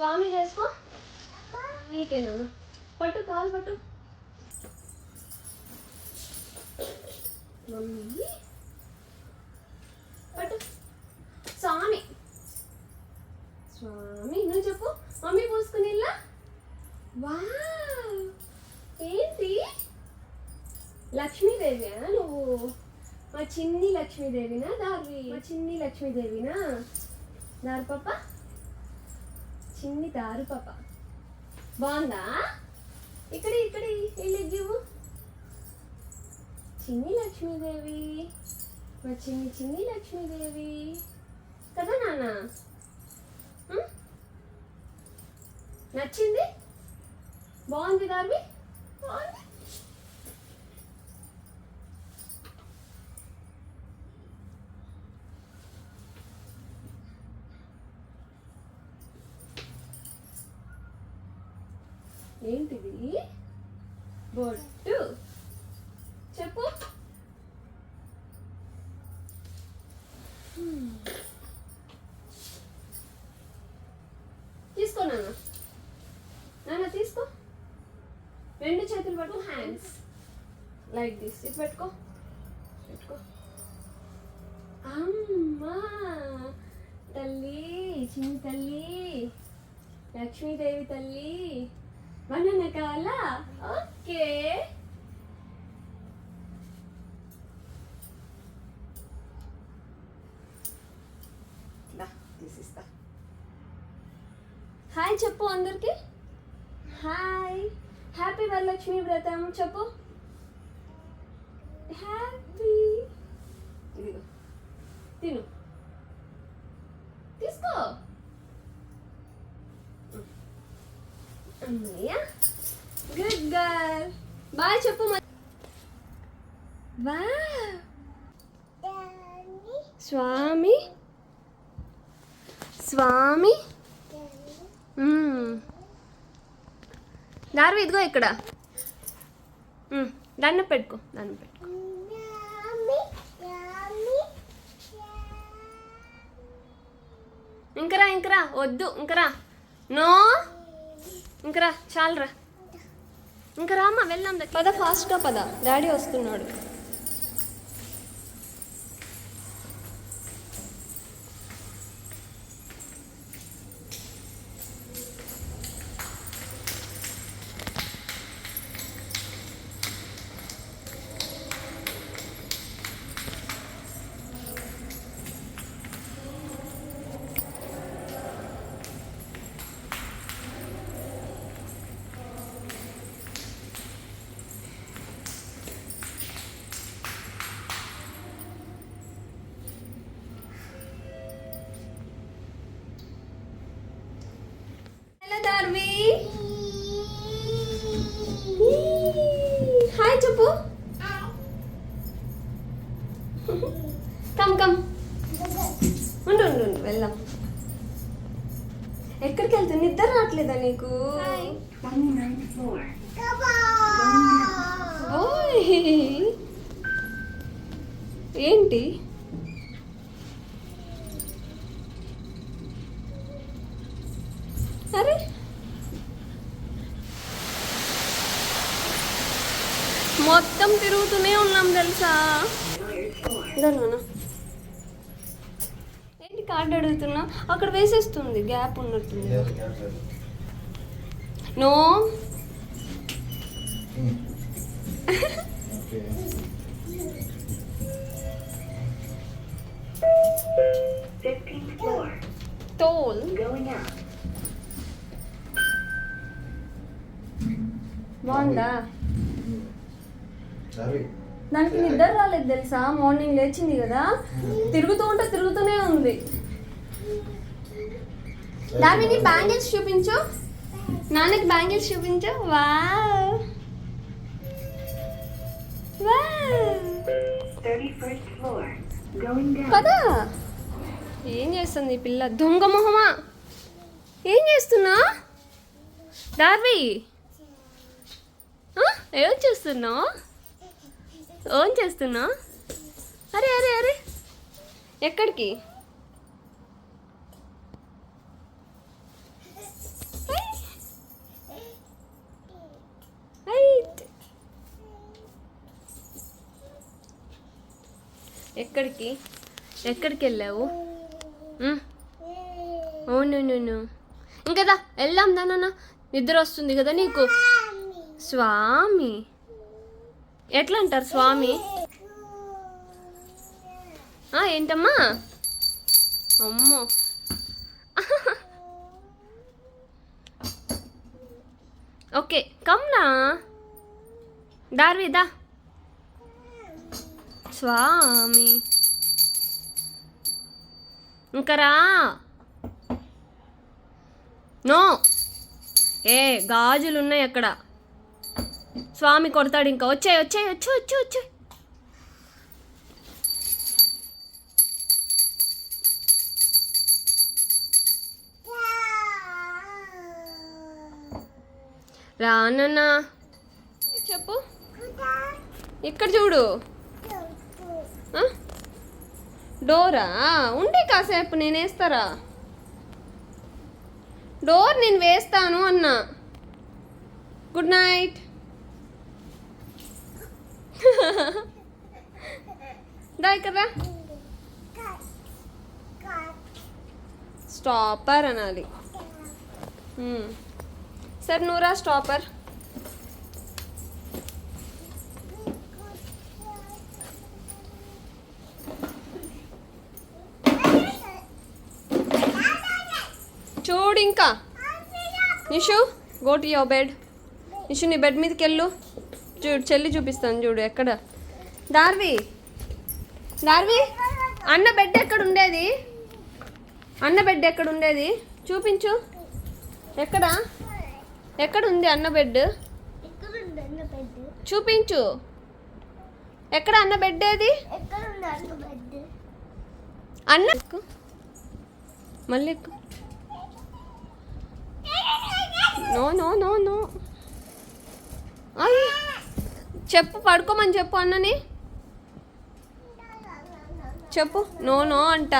స్వామి చేసుకో. నీకేనా? పట్టు కాలు పట్టు. మమ్మీ. పట్టు. స్వామి. స్వామి నువ్వు చెప్పు. మమ్మీ పూసుకుని వా ఏంటి? లక్ష్మీదేవియా నువ్వు? మా చిన్ని లక్ష్మీదేవినా దారి మా చిన్ని లక్ష్మీదేవినా? దారి పాప? చిన్ని దారు పాప. బాగుందా? ఇక్కడ ఇక్కడ వెళ్ళి చిన్ని లక్ష్మీదేవి మా చిన్ని చిన్ని లక్ష్మీదేవి. కదా నాన్న? నచ్చింది? బాగుంది దార్వి? బాగుంది. ఏంటిది? బొట్టు. చెప్పు. తీసుకో నాన్న. నాన్న తీసుకో. రెండు చేతులు పట్టు హ్యాండ్స్ లైక్ దిస్ ఇది పెట్టుకో. పెట్టుకో. అమ్మా! తల్లి చిన్న తల్లి లక్ష్మీదేవి తల్లి. బనానా కావాలా ఓకే తీసిస్తా. హాయ్ చెప్పు అందరికి. హాయ్. హ్యాపీ వరలక్ష్మి వ్రతం చెప్పు. హ్యాపీ. తిను. తీసుకో. గుడ్ గర్ల్ బాయ్ చెప్పు మరి. వా స్వామి? స్వామి? Hmm. దారు ఇదిగో ఇక్కడ. Hmm. దండ దండం పెట్టుకో దండం పెట్టుకో. ఇంకరా ఇంకరా వద్దు ఇంకరా నో ఇంకరా చాలరా. ఇంక రామ్మా వెళ్దాం పద ఫాస్ట్గా పద. డాడీ వస్తున్నాడు. కమ్ కమ్ ఉండు ఉండు ఉండు వెళ్దాం. ఎక్కడికి వెళ్తుంది నిద్ర రావట్లేదా నీకు? ఓయ్. ఏంటి? అరే. మొత్తం తిరుగుతూనే ఉన్నాం తెలుసా? ఏంటి కార్డు అడుగుతున్నా? అక్కడ వేసేస్తుంది గ్యాప్ ఉన్నట్టుంది. No toll going up. బాగుందా? దానికి నిద్ర రాలేదు తెలుసా? మార్నింగ్ లేచింది కదా. తిరుగుతూ ఉంటే తిరుగుతూనే ఉంది. దానికి బ్యాంగిల్స్ చూపించు. నాన్నకి బ్యాంగిల్స్ చూపించు. వా కదా? ఏం చేస్తుంది ఈ పిల్ల? దొంగ మొహమా? ఏం చేస్తున్నా? దార్వి ఏం చేస్తున్నావు? ఓన్ చేస్తున్నా? అరే అరే అరే. ఎక్కడికి? ఎక్కడికి? ఎక్కడికి వెళ్ళావు? అవును నేను ఇంకదా వెళ్దాం దానన్నా నిద్ర వస్తుంది కదా నీకు. స్వామి. ఎట్లా అంటారు స్వామి? ఆ, ఏంటమ్మా? అమ్మో. ఓకే కమ్నా దార్విదా స్వామి. ఇంకరా నో. ఏ గాజులు ఉన్నాయి అక్కడ. స్వామి కొడతాడు ఇంకా. వచ్చాయి వచ్చాయి వచ్చి వచ్చి వచ్చి. రానన్నా చెప్పు. ఇక్కడ చూడు. డోరా? ఉండే కాసేపు నేను వేస్తారా? డోర్ నేను వేస్తాను అన్నా. Good night. దా ఇక్కడ స్టాపర్ అనాలి సార్ సరే స్టాపర్ చూడు ఇంకా Nishu go to your bed Nishu నీ బెడ్ మీదకి వెళ్ళు చూడు చెల్లి చూపిస్తాను చూడు ఎక్కడ. దార్వి దార్వి అన్న బెడ్ ఎక్కడ ఉండేది? అన్న బెడ్ ఎక్కడ ఉండేది? చూపించు. ఎక్కడ? ఎక్కడ ఉంది అన్న బెడ్ చూపించు. ఎక్కడ అన్న బెడ్ ఏది? అన్న మళ్ళీ నో నో నో నో. అయ్యో! చెప్పు పడుకోమని చెప్పు అన్నని. చెప్పు. నో నో అంట.